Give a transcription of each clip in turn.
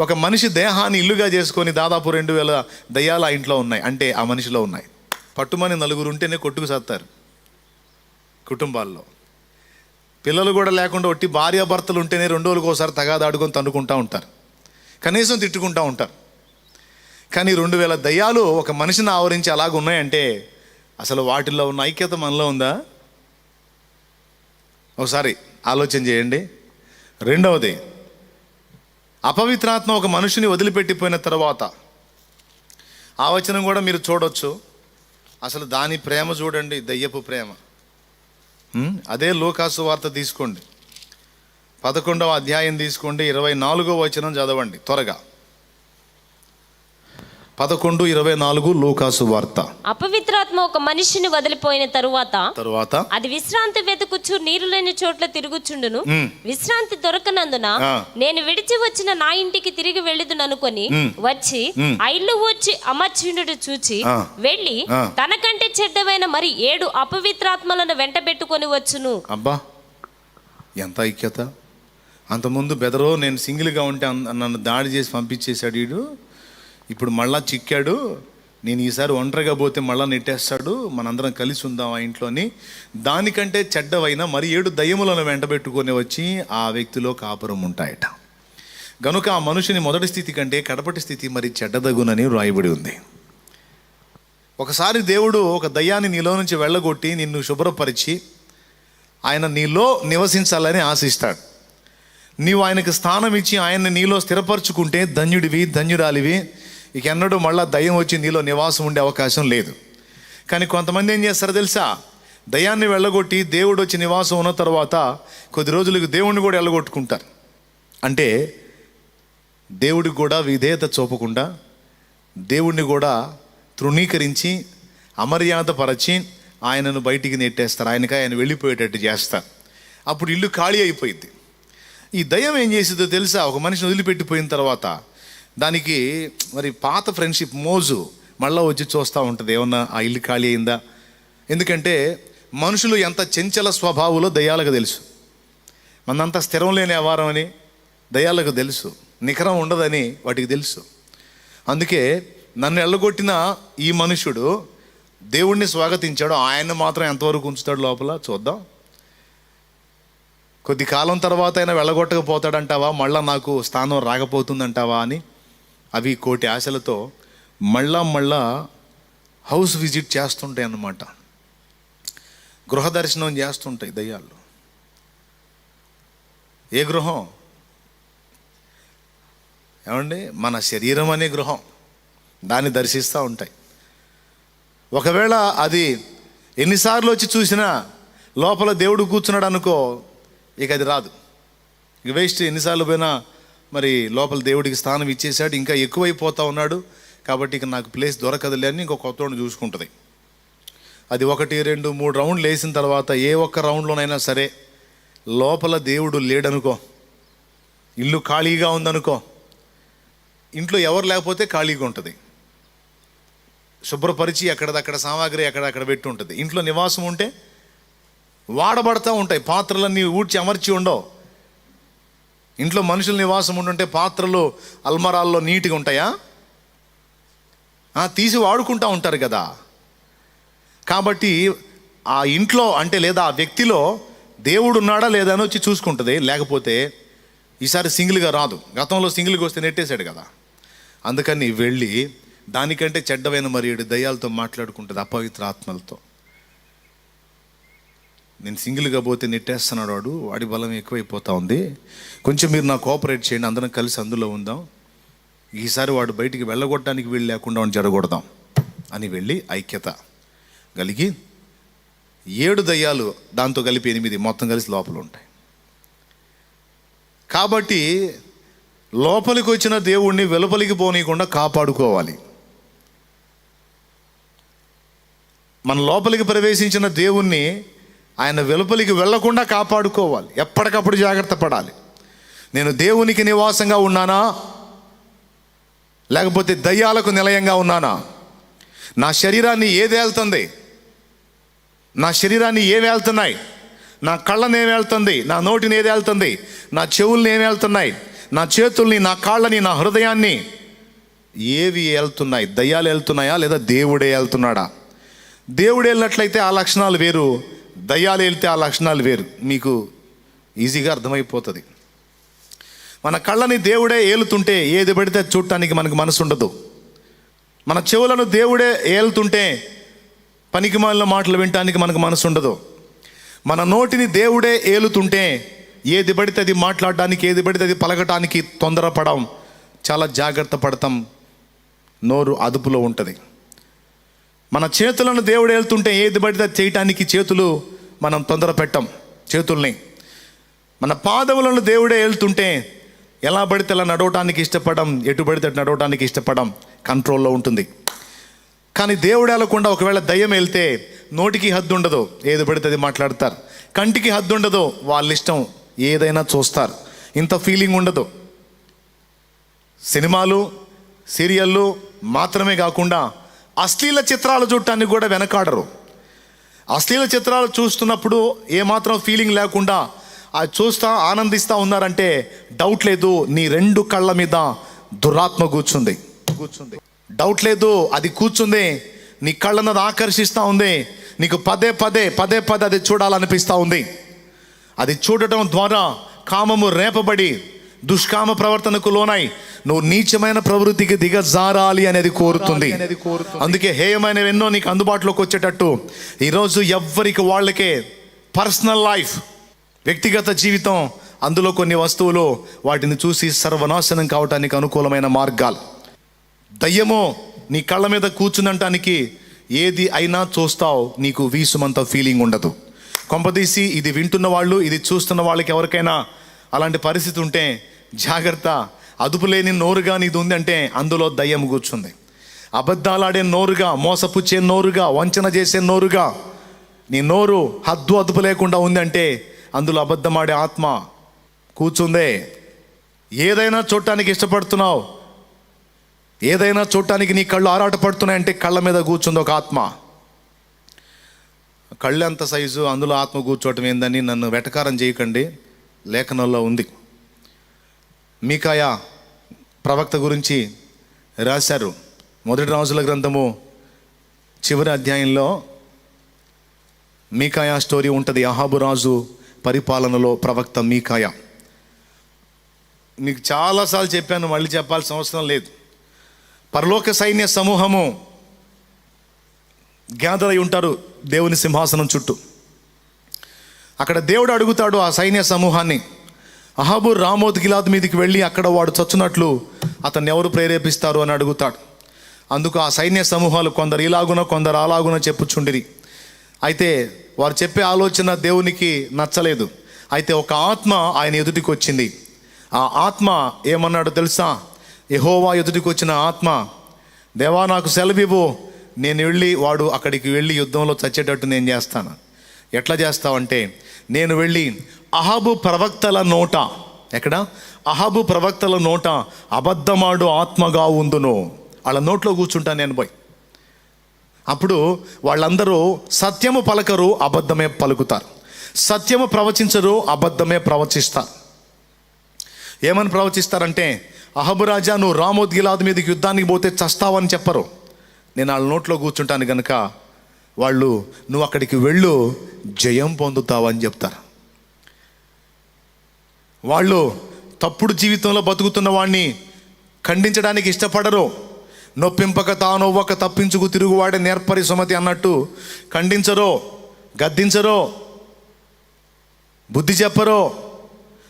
ఒక మనిషి దేహాన్ని ఇల్లుగా చేసుకొని దాదాపు రెండు వేల దయ్యాలు ఆ ఇంట్లో ఉన్నాయి. అంటే ఆ మనిషిలో ఉన్నాయి. పట్టుమని నలుగురు ఉంటేనే కొట్టుకు సత్తారు కుటుంబాల్లో. పిల్లలు కూడా లేకుండా ఒట్టి భార్యాభర్తలు ఉంటేనే రెండు రోజులకు ఒకసారి తగాదాడుకొని తన్నుకుంటూ ఉంటారు. కనీసం తిట్టుకుంటూ ఉంటారు. కానీ రెండు వేల దయ్యాలు ఒక మనిషిని ఆవరించి అలాగ ఉన్నాయంటే అసలు వాటిల్లో ఉన్న ఐక్యత మనలో ఉందా? ఒకసారి ఆలోచన చేయండి. రెండవది అపవిత్రాత్మ ఒక మనుషుని వదిలిపెట్టిపోయిన తర్వాత ఆ వచనం కూడా మీరు చూడొచ్చు. అసలు దాని ప్రేమ చూడండి దయ్యపు ప్రేమ. అదే లోకాసు వార్త తీసుకోండి. పదకొండవ అధ్యాయం తీసుకోండి ఇరవై నాలుగో వచనం చదవండి త్వరగా. పదకొండు ఇరవై నాలుగు లోకాసు వార్త అపవిత్రాత్మ ఒక మనిషిని వదిలిపోయిన తరువాత తరువాత అది విశ్రాంతి వెతుకుచు నీరు లేని చోట్ల తిరుగుచుండును. విశ్రాంతి దొరకనందున. నేను విడిచి వచ్చిన నా ఇంటికి తిరిగి వెళ్ళుదుననుకొని. వచ్చి. ఆ ఇల్లు వచ్చి అమర్చిండుట చూచి. వెళ్ళి. తనకంటే చెడ్డవైన మరి ఏడు అపవిత్రాత్మలను వెంట పెట్టుకొని వచ్చును అబ్బా ఎంత ఐక్యత అంతకుముందు బెదరో నేను సింగిల్గా ఉంటే నన్ను దాడి చేసి పంపించేశాడు వీడు ఇప్పుడు మళ్ళా చిక్కాడు నేను ఈసారి ఒంటరిగా పోతే మళ్ళా నెట్టేస్తాడు మనందరం కలిసి ఉందాం ఆ ఇంట్లోని. దానికంటే చెడ్డవైన మరి ఏడు దయ్యములను వెంటబెట్టుకొని వచ్చి ఆ వ్యక్తిలో కాపురం ఉంటాయట. గనుక ఆ మనుషుని మొదటి స్థితి కంటే కడపటి స్థితి మరి చెడ్డదగునని రాయబడి ఉంది. ఒకసారి దేవుడు ఒక దయ్యాన్ని నీలో నుంచి వెళ్ళగొట్టి నిన్ను శుభ్రపరిచి ఆయన నీలో నివసించాలని ఆశిస్తాడు. నీవు ఆయనకు స్థానం ఇచ్చి ఆయన్ని నీలో స్థిరపరచుకుంటే ధన్యుడివి ధన్యురాలివి ఇక ఎన్నడూ మళ్ళా దయ్యం వచ్చి నీలో నివాసం ఉండే అవకాశం లేదు. కానీ కొంతమంది ఏం చేస్తారో తెలుసా? దయాన్ని వెళ్ళగొట్టి దేవుడు వచ్చి నివాసం ఉన్న తర్వాత కొద్ది రోజులకు దేవుణ్ణి కూడా వెళ్ళగొట్టుకుంటారు అంటే దేవుడికి కూడా విధేయత చూపకుండా దేవుణ్ణి కూడా తృణీకరించి అమర్యాదపరచి ఆయనను బయటికి నెట్టేస్తారు. ఆయనకి ఆయన వెళ్ళిపోయేటట్టు చేస్తారు. అప్పుడు ఇల్లు ఖాళీ అయిపోయింది ఈ దయ్యం ఏం చేసిందో తెలుసా? ఒక మనిషిని వదిలిపెట్టిపోయిన తర్వాత దానికి మరి పాత ఫ్రెండ్షిప్ మోజు మళ్ళీ వచ్చి చూస్తూ ఉంటుంది. ఏమన్నా ఆ ఇల్లు ఖాళీ అయిందా? ఎందుకంటే మనుషులు ఎంత చెంచల స్వభావంలో దయ్యాలకు తెలుసు. మనంతా స్థిరం లేని వ్యవహారం అని దయ్యాలకు తెలుసు. నిఖరం ఉండదని వాటికి తెలుసు. అందుకే నన్ను ఎల్లగొట్టిన ఈ మనుషుడు దేవుణ్ణి స్వాగతించాడు. ఆయన మాత్రం ఎంతవరకు ఉంచుతాడు లోపల? చూద్దాం. కొద్ది కాలం తర్వాత అయినా వెళ్ళగొట్టకపోతాడంటావా? మళ్ళీ నాకు స్థానం రాకపోతుందంటావా అని అవి కోటి ఆశలతో మళ్ళా మళ్ళా హౌస్ విజిట్ చేస్తుంటాయి అన్నమాట. గృహ దర్శనం చేస్తుంటాయి దయ్యాలు. ఏ గృహం? ఏమండి? మన శరీరం అనే గృహం. దాన్ని దర్శిస్తూ ఉంటాయి. ఒకవేళ అది ఎన్నిసార్లు వచ్చి చూసినా లోపల దేవుడు కూర్చున్నాడు అనుకో ఇక అది రాదు. ఇక వేస్ట్ ఎన్నిసార్లు పోయినా మరి లోపల దేవుడికి స్థానం ఇచ్చేసాడు ఇంకా ఎక్కువైపోతా ఉన్నాడు. కాబట్టి ఇక నాకు ప్లేస్ దొరకదులే అని ఇంకో కొత్త చూసుకుంటుంది. అది ఒకటి రెండు మూడు రౌండ్లు వేసిన తర్వాత ఏ ఒక్క రౌండ్లోనైనా సరే లోపల దేవుడు లేడనుకో ఇల్లు ఖాళీగా ఉందనుకో ఇంట్లో ఎవరు లేకపోతే ఖాళీగా ఉంటుంది. శుభ్రపరిచి అక్కడదక్కడ సామాగ్రి అక్కడక్కడ పెట్టి ఉంటుంది ఇంట్లో నివాసం ఉంటే వాడబడతా ఉంటాయి. పాత్రలన్నీ ఊడ్చి అమర్చి ఉండవు. ఇంట్లో మనుషుల నివాసం ఉండుంటే పాత్రలు అల్మరాల్లో నీట్గా ఉంటాయా? తీసి వాడుకుంటూ ఉంటారు కదా. కాబట్టి ఆ ఇంట్లో అంటే లేదా ఆ వ్యక్తిలో దేవుడు ఉన్నాడా లేదా అని వచ్చి చూసుకుంటుంది. లేకపోతే ఈసారి సింగిల్గా రాదు. గతంలో సింగిల్గా వస్తే నెట్టేశాడు కదా. అందుకని వెళ్ళి దానికంటే చెడ్డమైన మరి దయ్యాలతో మాట్లాడుకుంటుంది అపవిత్ర ఆత్మలతో. నేను సింగిల్గా పోతే నెట్టేస్తున్నాడు వాడు వాడి బలం ఎక్కువైపోతా ఉంది. కొంచెం మీరు నాకు కోఆపరేట్ చేయండి అందరం కలిసి అందులో ఉందాం. ఈసారి వాడు బయటికి వెళ్ళగొట్టడానికి వీళ్ళు లేకుండా వాడిని జరగొడదాం అని వెళ్ళి ఐక్యత కలిగి ఏడు దయ్యాలు దాంతో కలిపి ఎనిమిది మొత్తం కలిసి లోపల ఉంటాయి. కాబట్టి లోపలికి వచ్చిన దేవుణ్ణి వెలుపలికి పోనీయకుండా కాపాడుకోవాలి. మన లోపలికి ప్రవేశించిన దేవుణ్ణి ఆయన వెలుపలికి వెళ్ళకుండా కాపాడుకోవాలి. ఎప్పటికప్పుడు జాగ్రత్త పడాలి. నేను దేవునికి నివాసంగా ఉన్నానా? లేకపోతే దయ్యాలకు నిలయంగా ఉన్నానా? నా శరీరాన్ని ఏది వెళ్తుంది నా శరీరాన్ని ఏమి వెళ్తున్నాయి నా కళ్ళని ఏమి వెళ్తుంది నా నోటిని ఏది వెళ్తుంది నా చెవుల్ని ఏమి వెళ్తున్నాయి నా చేతుల్ని నా కాళ్ళని నా హృదయాన్ని ఏవి వెళ్తున్నాయి దయ్యాలు వెళ్తున్నాయా లేదా దేవుడే వెళ్తున్నాడా దేవుడు వెళ్ళినట్లయితే ఆ లక్షణాలు వేరు. దయ్యాలు వెళ్తే ఆ లక్షణాలు వేరు. మీకు ఈజీగా అర్థమైపోతుంది. మన కళ్ళని దేవుడే ఏలుతుంటే ఏది పడితే అది చూడటానికి మనకు మనసు ఉండదు. మన చెవులను దేవుడే ఏలుతుంటే పనికి మాలిన మాటలు వినటానికి మనకు మనసు ఉండదు. మన నోటిని దేవుడే ఏలుతుంటే ఏది పడితే అది మాట్లాడడానికి ఏది పడితే అది పలకటానికి తొందరపడం చాలా జాగ్రత్త పడతాం. నోరు అదుపులో ఉంటుంది. మన చేతులను దేవుడు వెళ్తుంటే ఏది పడితే చేయటానికి చేతులు మనం తొందర పెట్టం చేతుల్ని. మన పాదములను దేవుడే వెళ్తుంటే ఎలా పడితే అలా నడవటానికి ఇష్టపడం ఎటు పడితే అటు నడవటానికి ఇష్టపడం కంట్రోల్లో ఉంటుంది. కానీ దేవుడు వెళ్ళకుండా ఒకవేళ దయ్యం వెళ్తే నోటికి హద్దు ఉండదు ఏది పడితే అది మాట్లాడతారు. కంటికి హద్దు ఉండదు వాళ్ళ ఇష్టం ఏదైనా చూస్తారు. ఇంత ఫీలింగ్ ఉండదు. సినిమాలు సీరియళ్ళు మాత్రమే కాకుండా అశ్లీల చిత్రాలు చూడటానికి కూడా వెనకాడరు. అశ్లీల చిత్రాలు చూస్తున్నప్పుడు ఏమాత్రం ఫీలింగ్ లేకుండా అది చూస్తా ఆనందిస్తూ ఉన్నారంటే డౌట్ లేదు నీ రెండు కళ్ళ మీద దురాత్మ కూర్చుంది. కూర్చుంది. డౌట్ లేదు అది కూర్చుంది నీ కళ్ళను అది ఆకర్షిస్తూ ఉంది నీకు పదే పదే పదే పదే అది చూడాలనిపిస్తూ ఉంది. అది చూడటం ద్వారా కామము రేపబడి దుష్కామ ప్రవర్తనకు లోనై నువ్వు నీచమైన ప్రవృత్తికి దిగజారాలి అనేది కోరుతుంది. అందుకే హేయమైనవి ఎన్నో నీకు అందుబాటులోకి వచ్చేటట్టు ఈరోజు ఎవ్వరికి వాళ్ళకే పర్సనల్ లైఫ్ వ్యక్తిగత జీవితం అందులో కొన్ని వస్తువులు వాటిని చూసి సర్వనాశనం కావటానికి అనుకూలమైన మార్గాలు. దయ్యమో నీ కళ్ళ మీద కూర్చునంటానికి ఏది అయినా చూస్తావు నీకు వీసుమంత ఫీలింగ్ ఉండదు. కొంపదీసి ఇది వింటున్న వాళ్ళు ఇది చూస్తున్న వాళ్ళకి ఎవరికైనా అలాంటి పరిస్థితి ఉంటే జాగ్రత్త. అదుపు లేని నోరుగా నీది ఉంది అంటే అందులో దయ్యం కూర్చుంది. అబద్ధాలాడే నోరుగా మోసపుచ్చే నోరుగా వంచన చేసే నోరుగా నీ నోరు హద్దు అదుపు లేకుండా ఉందంటే అందులో అబద్ధమాడే ఆత్మ కూర్చుందే. ఏదైనా చూడటానికి ఇష్టపడుతున్నావు. ఏదైనా చూడటానికి నీ కళ్ళు ఆరాటపడుతున్నాయంటే కళ్ళ మీద కూర్చుంది ఒక ఆత్మ. కళ్ళెంత సైజు అందులో ఆత్మ కూర్చోవటం ఏందని నన్ను వెటకారం చేయకండి. లేఖనంలో ఉంది. మీకాయ ప్రవక్త గురించి రాశారు. మొదటి రాజుల గ్రంథము చివరి అధ్యాయంలో మీకాయ స్టోరీ ఉంటుంది. అహాబు రాజు పరిపాలనలో ప్రవక్త మీకాయ. మీకు చాలాసార్లు చెప్పాను మళ్ళీ చెప్పాల్సిన అవసరం లేదు. పరలోక సైన్య సమూహము గ్యాదర్ అయి ఉంటారు దేవుని సింహాసనం చుట్టూ. అక్కడ దేవుడు అడుగుతాడు ఆ సైన్య సమూహాన్ని. అహాబు రామోద్ గిలాద్ మీదకి వెళ్ళి అక్కడ వాడు చచ్చునట్లు అతన్ని ఎవరు ప్రేరేపిస్తారు అని అడుగుతాడు. అందుకు ఆ సైన్య సమూహాలు కొందరు ఇలాగున కొందరు అలాగున చెప్పుచుండిరి. అయితే వారు చెప్పే ఆలోచన దేవునికి నచ్చలేదు. అయితే ఒక ఆత్మ ఆయన ఎదుటికి వచ్చింది. ఆ ఆత్మ ఏమన్నాడు తెలుసా? యహోవా ఎదుటికి వచ్చిన ఆత్మ దేవా నాకు సెలవివ్వు నేను వెళ్ళి వాడు అక్కడికి వెళ్ళి యుద్ధంలో చచ్చేటట్టు నేను చేస్తాను. ఎట్లా చేస్తావంటే నేను వెళ్ళి అహాబు ప్రవక్తల నోట ఎక్కడ? అహాబు ప్రవక్తల నోట అబద్ధమాడు ఆత్మగా ఉందును. వాళ్ళ నోట్లో కూర్చుంటాను నేను పోయి. అప్పుడు వాళ్ళందరూ సత్యము పలకరు అబద్ధమే పలుకుతారు. సత్యము ప్రవచించరు అబద్ధమే ప్రవచిస్తారు. ఏమని ప్రవచిస్తారంటే అహబు రాజా నువ్వు రామోద్గిలాద్ మీదకి యుద్ధానికి పోతే చస్తావని చెప్పరు. నేను వాళ్ళ నోట్లో కూర్చుంటాను కనుక వాళ్ళు నువ్వు అక్కడికి వెళ్ళు జయం పొందుతావని చెప్తారు. వాళ్ళు తప్పుడు జీవితంలో బతుకుతున్న వాడిని ఖండించడానికి ఇష్టపడరు. నొప్పింపక తానొవ్వక తప్పించుకు తిరుగువాడే నేర్పరి సుమతి అన్నట్టు ఖండించరో గద్దించరో బుద్ధి చెప్పరో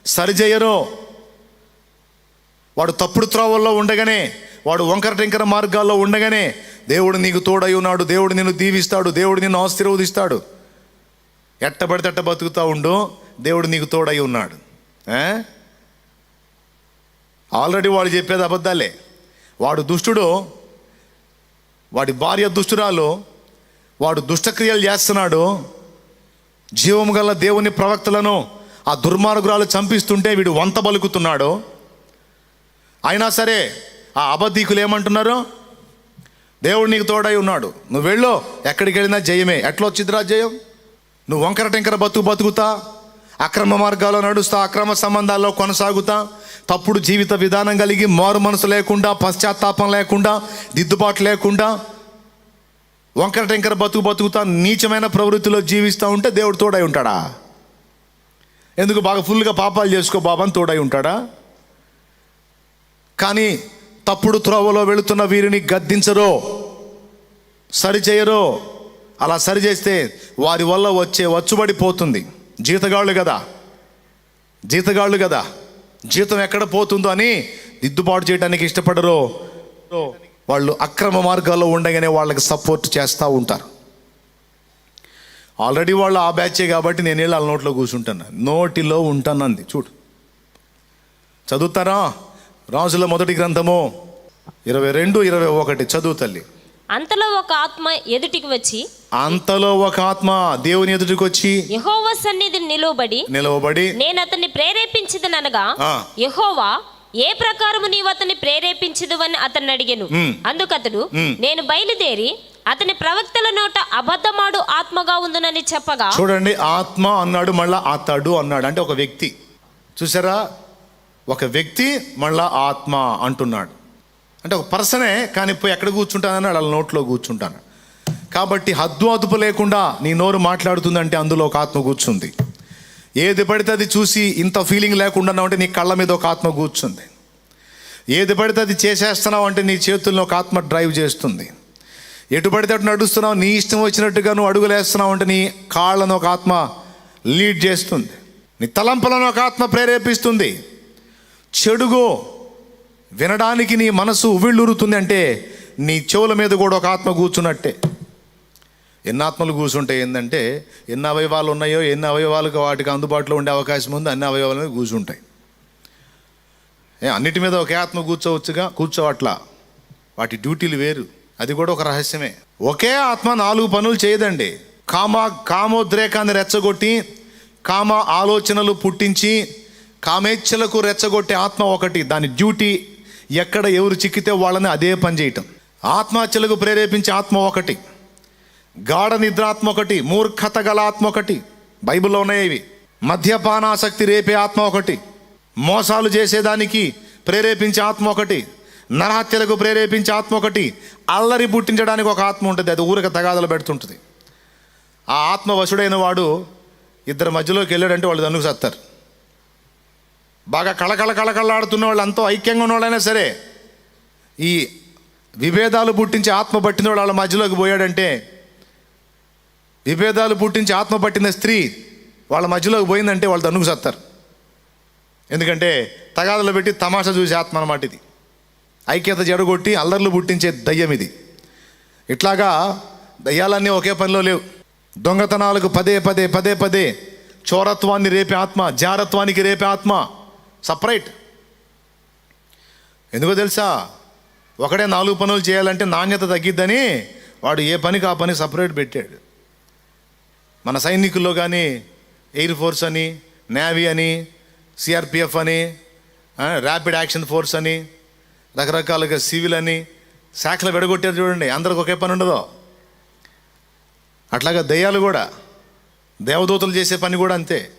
సరిచేయరో వాడు తప్పుడు త్రోవల్లో ఉండగానే వాడు వంకర టెంకర మార్గాల్లో ఉండగానే దేవుడు నీకు తోడై ఉన్నాడు దేవుడు నిన్ను దీవిస్తాడు దేవుడు నిన్ను ఆశీర్వదిస్తాడు. ఎట్టబడితే ఎట్ట బతుకుతా ఉండు దేవుడు నీకు తోడై ఉన్నాడు. ఆల్రెడీ వాడు చెప్పేది అబద్ధాలే. వాడు దుష్టుడు వాడి భార్య దుష్టురాలు వాడు దుష్టక్రియలు చేస్తున్నాడు. జీవము గల దేవుని ప్రవక్తలను ఆ దుర్మార్గురాలు చంపిస్తుంటే వీడు వంత బలుకుతున్నాడు. అయినా సరే ఆ అబద్ధీకులు ఏమంటున్నారు? దేవుడు నీకు తోడై ఉన్నాడు. నువ్వు వెళ్ళు. ఎక్కడికి వెళ్ళినా జయమే. ఎట్లా వచ్చిందిరా జయం? నువ్వు వంకర టెంకర బతుకు బతుకుతా? అక్రమ మార్గాల్లో నడుస్తా అక్రమ సంబంధాల్లో కొనసాగుతా? తప్పుడు జీవిత విధానం కలిగి మారు మనసు లేకుండా పశ్చాత్తాపం లేకుండా దిద్దుబాటు లేకుండా వంకర టెంకర బతుకు బతుకుతా నీచమైన ప్రవృత్తిలో జీవిస్తూ ఉంటే దేవుడు తోడై ఉంటాడా? ఎందుకు బాగా ఫుల్గా పాపాలు చేసుకో బాబాని తోడై ఉంటాడా? కానీ తప్పుడు త్రోవలో వెళుతున్న వీరిని గద్దించరో సరిచేయరో అలా సరి చేస్తే వారి వల్ల వచ్చే వచ్చుబడి పోతుంది. జీతగాళ్ళు కదా. జీతగాళ్ళు కదా. జీతం ఎక్కడ పోతుందో అని దిద్దుబాటు చేయడానికి ఇష్టపడరు వాళ్ళు అక్రమ మార్గాల్లో ఉండగానే వాళ్ళకి సపోర్ట్ చేస్తూ ఉంటారు. ఆల్రెడీ వాళ్ళు ఆ బ్యాచే కాబట్టి నేను వెళ్ళి వాళ్ళ నోట్లో కూర్చుంటాను. నోటిలో ఉంటానంది. చూడు. చదువుతారా? రాజుల మొదటి గ్రంథము ఇరవై రెండు ఇరవై ఒకటి చదువు తల్లి అంతలో ఒక ఆత్మ ఎదుటికి వచ్చి అంతలో ఒక ఆత్మ దేవుని ఎదుటికి వచ్చి యెహోవా సన్నిధిని నిలువబడి నిలవబడి నేను అతన్ని ప్రేరేపించదనగా. యెహోవా ఏ ప్రకారము నీవు అతన్ని ప్రేరేపించదు అని అతన్ని అడిగాను. అందుకతడు. నేను బయలుదేరి అతని ప్రవక్తల నోట అబద్ధమాడు ఆత్మగా ఉందునని చెప్పగా చూడండి ఆత్మ అన్నాడు మళ్ళా అతడు అన్నాడు అంటే ఒక వ్యక్తి చూసారా ఒక వ్యక్తి మళ్ళా ఆత్మ అంటున్నాడు. అంటే ఒక పర్సనే కానీ పోయి ఎక్కడ కూర్చుంటానని వాళ్ళ నోట్లో కూర్చుంటాను. కాబట్టి హద్దు అదుపు లేకుండా నీ నోరు మాట్లాడుతుందంటే అందులో ఒక ఆత్మ కూర్చుంది. ఏది పడితే అది చూసి ఇంత ఫీలింగ్ లేకుండా ఉంటే నీ కళ్ళ మీద ఒక ఆత్మ కూర్చుంది. ఏది పడితే అది చేసేస్తున్నావు అంటే నీ చేతుల్లో ఒక ఆత్మ డ్రైవ్ చేస్తుంది. ఎటు పడితే అటు నడుస్తున్నావు నీ ఇష్టం వచ్చినట్టుగా నువ్వు అడుగులేస్తున్నావు అంటే నీ కాళ్ళను ఒక ఆత్మ లీడ్ చేస్తుంది. నీ తలంపులను ఒక ఆత్మ ప్రేరేపిస్తుంది. చెడుగో వినడానికి నీ మనసు ఉవ్విళ్ళూరుతుంది అంటే నీ చెవుల మీద కూడా ఒక ఆత్మ కూర్చున్నట్టే. ఎన్ని ఆత్మలు కూర్చుంటాయి ఏంటంటే ఎన్ని అవయవాలు ఉన్నాయో ఎన్ని అవయవాలకు వాటికి అందుబాటులో ఉండే అవకాశం ఉంది అన్ని అవయవాల మీద కూర్చుంటాయి. ఏ అన్నిటి మీద ఒకే ఆత్మ కూర్చోవచ్చుగా కూర్చోవట్లా? వాటి డ్యూటీలు వేరు. అది కూడా ఒక రహస్యమే. ఒకే ఆత్మ నాలుగు పనులు చేయదండి. కామ కామోద్రేకాన్ని రెచ్చగొట్టి కామ ఆలోచనలు పుట్టించి కామేచ్ఛలకు రెచ్చగొట్టే ఆత్మ ఒకటి. దాని డ్యూటీ ఎక్కడ ఎవరు చిక్కితే వాళ్ళని అదే పని చేయటం. ఆత్మహత్యలకు ప్రేరేపించే ఆత్మ ఒకటి. గాఢ నిద్రాత్మ ఒకటి మూర్ఖత గల ఆత్మ ఒకటి. బైబిల్లో ఉన్నాయి ఇవి. మద్యపానాసక్తి రేపే ఆత్మ ఒకటి. మోసాలు చేసేదానికి ప్రేరేపించే ఆత్మ ఒకటి. నరహత్యలకు ప్రేరేపించే ఆత్మ ఒకటి. అల్లరి పుట్టించడానికి ఒక ఆత్మ ఉంటుంది. అది ఊరికి తగాదలు పెడుతుంటుంది. ఆ ఆత్మ వశుడైన వాడు ఇద్దరు మధ్యలోకి వెళ్ళాడంటే వాళ్ళు దన్నుకు సత్తారు. బాగా కళకళ కళకళలాడుతున్న వాళ్ళు అంతా ఐక్యంగా ఉన్న వాళ్ళైనా సరే ఈ విభేదాలు పుట్టించి ఆత్మ పట్టిన వాళ్ళ మధ్యలోకి పోయాడంటే విభేదాలు పుట్టించి ఆత్మ పట్టిన స్త్రీ వాళ్ళ మధ్యలోకి పోయిందంటే వాళ్ళు దన్నుకు సత్తారు. ఎందుకంటే తగాదలు పెట్టి తమాషా చూసే ఆత్మ అన్నమాట ఇది. ఐక్యత జడగొట్టి అల్లర్లు పుట్టించే దయ్యం ఇది. ఇట్లాగా దయ్యాలన్నీ ఒకే పనిలో లేవు. దొంగతనాలకు పదే పదే పదే పదే చోరత్వాన్ని రేపే ఆత్మ జారత్వానికి రేపే ఆత్మ. సపరేట్. ఎందుకో తెలుసా? ఒకడే నాలుగు పనులు చేయాలంటే నాణ్యత తగ్గిద్దని వాడు ఏ పనికి ఆ పని సపరేట్ పెట్టాడు. మన సైనికుల్లో కానీ ఎయిర్ ఫోర్స్ అని నేవీ అని సిఆర్పిఎఫ్ అని ర్యాపిడ్ యాక్షన్ ఫోర్స్ అని రకరకాలుగా సివిల్ అని శాఖలు విడగొట్టారు చూడండి అందరికి ఒకే పని ఉండదు. అట్లాగా దయ్యాలు కూడా దేవదూతలు చేసే పని కూడా అంతే.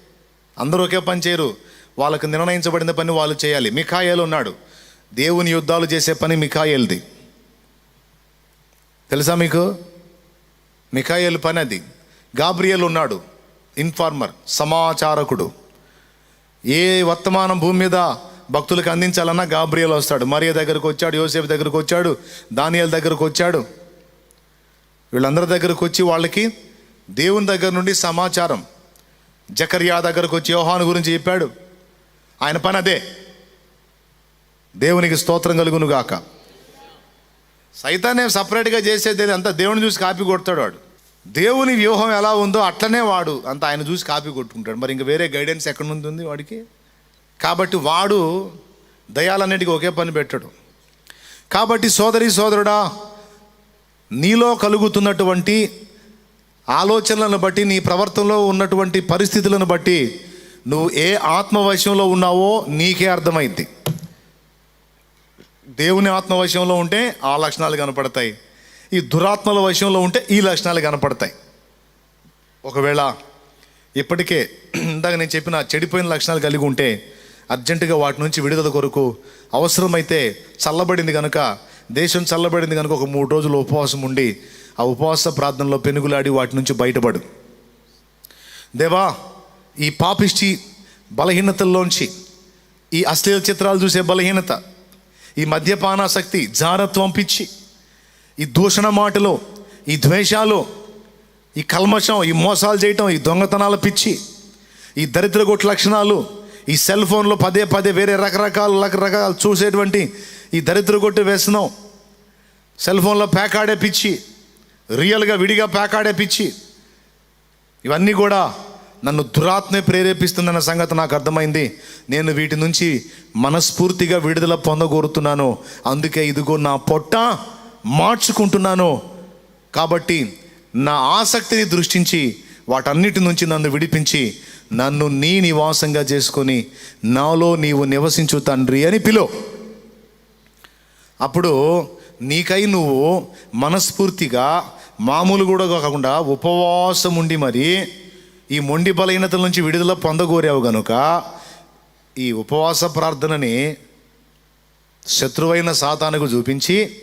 అందరూ ఒకే పని చేయరు. వాళ్ళకు నిర్ణయించబడిన పని వాళ్ళు చేయాలి. మిఖాయేలు ఉన్నాడు. దేవుని యుద్ధాలు చేసే పని మిఖాయేల్ది. తెలుసా మీకు? మిఖాయేలు పని అది. గాబ్రియల్ ఉన్నాడు. ఇన్ఫార్మర్ సమాచారకుడు. ఏ వర్తమానం భూమి మీద భక్తులకు అందించాలన్నా గాబ్రియల్ వస్తాడు. మరియ దగ్గరకు వచ్చాడు యోసేఫ్ దగ్గరకు వచ్చాడు దానియల్ దగ్గరకు వచ్చాడు. వీళ్ళందరి దగ్గరకు వచ్చి వాళ్ళకి దేవుని దగ్గర నుండి సమాచారం. జకర్యా దగ్గరకు వచ్చి యోహాను గురించి చెప్పాడు. ఆయన పని అదే. దేవునికి స్తోత్రం కలుగును గాక. సైతాన్ని సపరేట్గా చేసేది అంతా దేవుని చూసి కాపీ కొడతాడు వాడు. దేవుని వ్యూహం ఎలా ఉందో అట్లనే వాడు అంత ఆయన చూసి కాపీ కొట్టుకుంటాడు. మరి ఇంక వేరే గైడెన్స్ ఎక్కడ ఉంటుంది వాడికి? కాబట్టి వాడు దయాలన్నిటికీ ఒకే పని పెట్టడు. కాబట్టి సోదరి సోదరుడా నీలో కలుగుతున్నటువంటి ఆలోచనలను బట్టి నీ ప్రవర్తనలో ఉన్నటువంటి పరిస్థితులను బట్టి నువ్వు ఏ ఆత్మవశంలో ఉన్నావో నీకే అర్థమైంది దేవుని ఆత్మవశంలో ఉంటే ఆ లక్షణాలు కనపడతాయి. ఈ దురాత్మల వశంలో ఉంటే ఈ లక్షణాలు కనపడతాయి. ఒకవేళ ఇప్పటికే ఇందాక నేను చెప్పిన చెడిపోయిన లక్షణాలు కలిగి ఉంటే అర్జెంటుగా వాటి నుంచి విడుదల కొరకు అవసరమైతే చల్లబడింది కనుక దేశం చల్లబడింది కనుక ఒక మూడు రోజులు ఉపవాసం ఉండి ఆ ఉపవాస ప్రార్థనలో పెనుగులాడి వాటి నుంచి బయటపడు. దేవా ఈ పాపిష్టి బలహీనతల్లోంచి ఈ అశ్లీల చిత్రాలు చూసే బలహీనత ఈ మద్యపానాసక్తి జారత్వం పిచ్చి ఈ దూషణ మాటలు ఈ ద్వేషాలు ఈ కల్మషం ఈ మోసాలు చేయటం ఈ దొంగతనాల పిచ్చి ఈ దరిద్ర గొట్టు లక్షణాలు ఈ సెల్ ఫోన్లో పదే పదే వేరే రకరకాల రకరకాలు చూసేటువంటి ఈ దరిద్ర గొట్టు వ్యసనం సెల్ ఫోన్లో పేకాడే పిచ్చి రియల్గా విడిగా పేకాడే పిచ్చి ఇవన్నీ కూడా నన్ను దురాత్మే ప్రేరేపిస్తుందన్న సంగతి నాకు అర్థమైంది. నేను వీటి నుంచి మనస్ఫూర్తిగా విడుదల పొందగోరుతున్నాను. అందుకే ఇదిగో నా పొట్ట మార్చుకుంటున్నాను. కాబట్టి నా ఆసక్తిని దృష్టించి వాటన్నిటి నుంచి నన్ను విడిపించి నన్ను నీ నివాసంగా చేసుకొని నాలో నీవు నివసించు తండ్రి అని పిలో. అప్పుడు నీకై నువ్వు మనస్ఫూర్తిగా మామూలు కూడా కాకుండా ఉపవాసం ఉండి మరి ఈ మొండి బలహీనతల నుంచి విడుదల పొందగోరావు గనుక ఈ ఉపవాస ప్రార్థనని శత్రువైన సాతానుకు చూపించి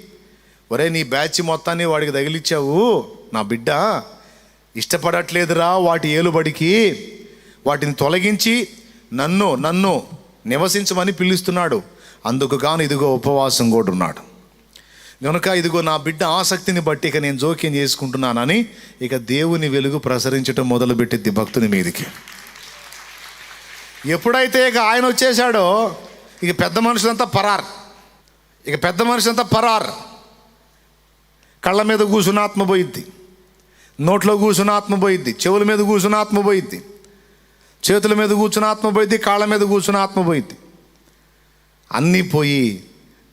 ఒరే నీ బ్యాచ్ మొత్తాన్ని వాడికి తగిలిచ్చావు నా బిడ్డ ఇష్టపడట్లేదురా వాటి ఏలుబడికి వాటిని తొలగించి నన్ను నన్ను నివసించమని పిలుస్తున్నాడు. అందుకు గాను ఇదిగో ఉపవాసం కూడా ఉన్నాడు కనుక ఇదిగో నా బిడ్డ ఆసక్తిని బట్టి ఇక నేను జోక్యం చేసుకుంటున్నానని ఇక దేవుని వెలుగు ప్రసరించటం మొదలుపెట్టిద్ది భక్తుని మీదకి. ఎప్పుడైతే ఇక ఆయన వచ్చేసాడో ఇక పెద్ద మనుషులంతా పరార్. ఇక పెద్ద మనుషులంతా పరార్. కళ్ళ మీద కూర్చున్న ఆత్మ పోయిద్ది. నోట్లో కూర్చున్న ఆత్మ పోయిద్ది. చెవుల మీద కూర్చున్న ఆత్మ పోయిద్ది. చేతుల మీద కూర్చున్న ఆత్మ పోయిద్ది. కాళ్ళ మీద కూర్చున్న ఆత్మ పోయిద్ది. అన్నీ పోయి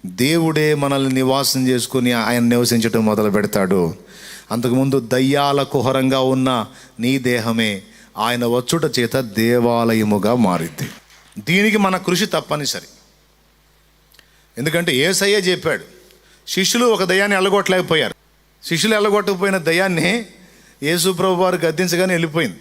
దేవుడే మనల్ని నివాసం చేసుకుని ఆయన నివసించటం మొదలు పెడతాడు. అంతకుముందు దయ్యాల కుహరంగా ఉన్న నీ దేహమే ఆయన వచ్చుట చేత దేవాలయముగా మారింది. దీనికి మన కృషి తప్పనిసరి. ఎందుకంటే ఏసయ్యే చెప్పాడు శిష్యులు ఒక దయ్యాన్ని ఎల్లగొట్టలేకపోయారు శిష్యులు ఎల్లగొట్టకపోయిన దయ్యాన్ని యేసుప్రభు వారు గద్దించగానే వెళ్ళిపోయింది.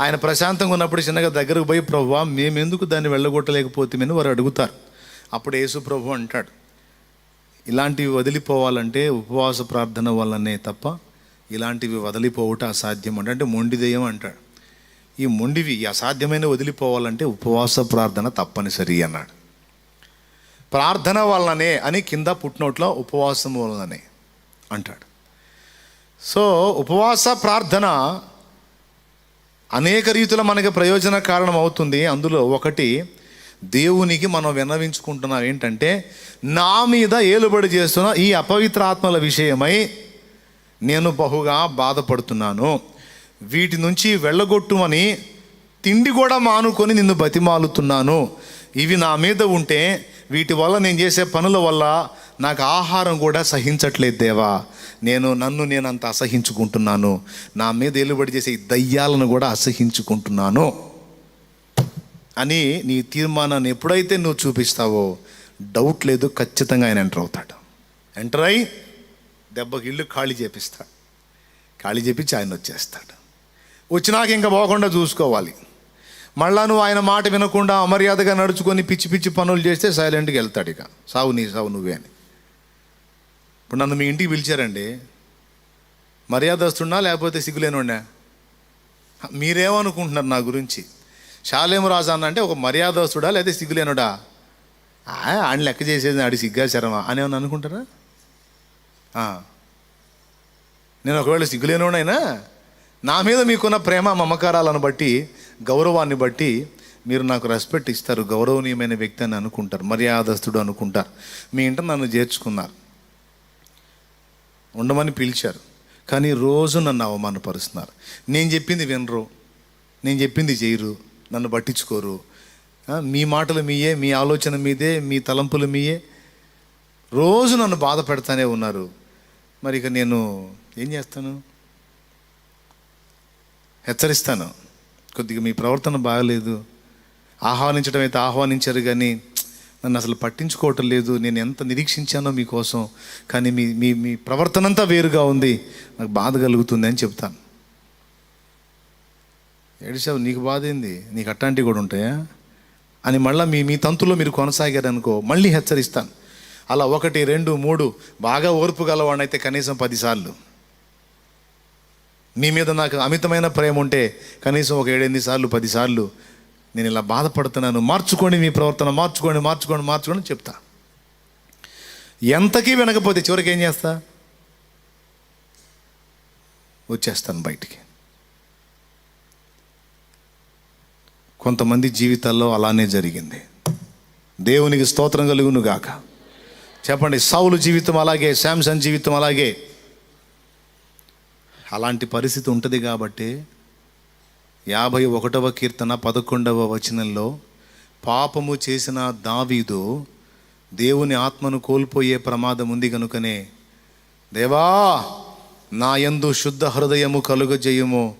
ఆయన ప్రశాంతంగా ఉన్నప్పుడు చిన్నగా దగ్గరకు పోయి ప్రభు మేమెందుకు దాన్ని వెళ్ళగొట్టలేకపోతామని వారు అడుగుతారు. అప్పుడు యేసుప్రభు అంటాడు ఇలాంటివి వదిలిపోవాలంటే ఉపవాస ప్రార్థన వల్లనే తప్ప ఇలాంటివి వదిలిపోవట అసాధ్యం అంటే అంటే మొండి దెయ్యం అంటాడు ఈ మొండివి అసాధ్యమైన వదిలిపోవాలంటే ఉపవాస ప్రార్థన తప్పనిసరి అన్నాడు. ప్రార్థన వల్లనే అని కింద పుట్టినోట్లో ఉపవాసం వలననే అంటాడు. సో ఉపవాస ప్రార్థన అనేక రీతుల మనకి ప్రయోజన కారణం అవుతుంది అందులో ఒకటి దేవునికి మనం విన్నవించుకుంటున్నాం ఏంటంటే నా మీద ఏలుబడి చేస్తున్న ఈ అపవిత్ర ఆత్మల విషయమై నేను బహుగా బాధపడుతున్నాను. వీటి నుంచి వెళ్ళగొట్టుమని తిండి కూడా మానుకొని నిన్ను బతిమాలుతున్నాను. ఇవి నా మీద ఉంటే వీటి వల్ల నేను చేసే పనుల వల్ల నాకు ఆహారం కూడా సహించట్లేదు దేవా. నేను నన్ను నేను అంత అసహించుకుంటున్నాను. నా మీద ఎలుబడి చేసే ఈ దయ్యాలను కూడా అసహించుకుంటున్నాను. అని నీ తీర్మానాన్ని ఎప్పుడైతే నువ్వు చూపిస్తావో డౌట్ లేదు ఖచ్చితంగా ఆయన ఎంటర్ అవుతాడు. ఎంటర్ అయి దెబ్బకి ఇల్లు ఖాళీ చేపిస్తాడు ఖాళీ చేపించి ఆయన వచ్చేస్తాడు. వచ్చినాక ఇంకా పోకుండా చూసుకోవాలి. మళ్ళా నువ్వు ఆయన మాట వినకుండా అమర్యాదగా నడుచుకొని పిచ్చి పిచ్చి పనులు చేస్తే సైలెంట్గా వెళ్తాడు ఇక. సావు నీ సావు నువ్వే అని. ఇప్పుడు నన్ను మీ ఇంటికి పిలిచారండి. మర్యాదస్తున్నా లేకపోతే సిగ్గులేనుండా మీరేమనుకుంటున్నారు నా గురించి? శాలేము రాజా అన్న అంటే ఒక మర్యాదస్తుడా లేదా సిగ్గులేనుడా? ఆయన లెక్క చేసేది ఆడి సిగ్గాచారమా అని ఏమన్నా అనుకుంటారా? నేను ఒకవేళ సిగ్గులేనుడైనా నా మీద మీకున్న ప్రేమ మమకారాలను బట్టి గౌరవాన్ని బట్టి మీరు నాకు రెస్పెక్ట్ ఇస్తారు గౌరవనీయమైన వ్యక్తి అని అనుకుంటారు మర్యాదస్తుడు అనుకుంటారు. మీ ఇంట నన్ను చేర్చుకున్నారు. ఉండమని పిలిచారు. కానీ రోజు నన్ను అవమానపరుస్తున్నారు. నేను చెప్పింది వినరు. నేను చెప్పింది చేయరు. నన్ను పట్టించుకోరు. మీ మాటలు మీయే మీ ఆలోచన మీదే మీ తలంపులు మీయే. రోజు నన్ను బాధ పెడతానే ఉన్నారు. మరి ఇక నేను ఏం చేస్తాను? హెచ్చరిస్తాను. కొద్దిగా మీ ప్రవర్తన బాగలేదు. ఆహ్వానించడం అయితే ఆహ్వానించారు కానీ నన్ను అసలు పట్టించుకోవటం లేదు. నేను ఎంత నిరీక్షించానో మీకోసం. కానీ మీ మీ మీ ప్రవర్తన అంతా వేరుగా ఉంది. నాకు బాధ కలుగుతుంది అని చెప్తాను. ఏడిసావు నీకు బాధ ఏంది నీకు అట్లాంటివి కూడా ఉంటాయా? అని మళ్ళీ మీ మీ తంతులో మీరు కొనసాగారనుకో మళ్ళీ హెచ్చరిస్తాను. అలా ఒకటి రెండు మూడు బాగా ఓర్పు గలవాడినైతే కనీసం పదిసార్లు. మీ మీద నాకు అమితమైన ప్రేమ ఉంటే కనీసం ఒక ఏడెనిమిది సార్లు పదిసార్లు నేను ఇలా బాధపడుతున్నాను. మార్చుకోండి మీ ప్రవర్తన మార్చుకోండి మార్చుకోండి మార్చుకోండి చెప్తా. ఎంతకీ వినకపోతే చివరికి ఏం చేస్తా? వచ్చేస్తాను బయటికి. కొంతమంది జీవితాల్లో అలానే జరిగింది. దేవునికి స్తోత్రం కలుగును గాక. చెప్పండి సౌలు జీవితం అలాగే శాంసంగ్ జీవితం అలాగే. అలాంటి పరిస్థితి ఉంటుంది కాబట్టి యాభై ఒకటవ కీర్తన పదకొండవ వచనంలో పాపము చేసిన దావీదు దేవుని ఆత్మను కోల్పోయే ప్రమాదం ఉంది కనుకనే దేవా నా యందు శుద్ధ హృదయము కలుగజేయము.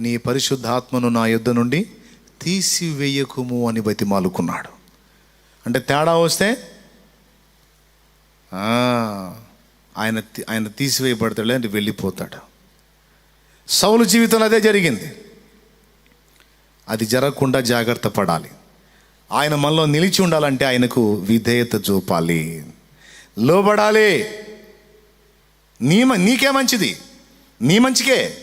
నీ పరిశుద్ధాత్మను నా యుద్ధ నుండి తీసివేయకుము అని బతిమాలుకున్నాడు. అంటే తేడా వస్తే ఆ, ఆయన ఆయన తీసివేయబడతాడు అంటే వెళ్ళిపోతాడు. సౌలు జీవితంలో అదే జరిగింది. అది జరగకుండా జాగ్రత్త పడాలి. ఆయన మనలో నిలిచి ఉండాలంటే ఆయనకు విధేయత చూపాలి. లోబడాలి. నీ మ- నీకే మంచిది. నీ మంచికే.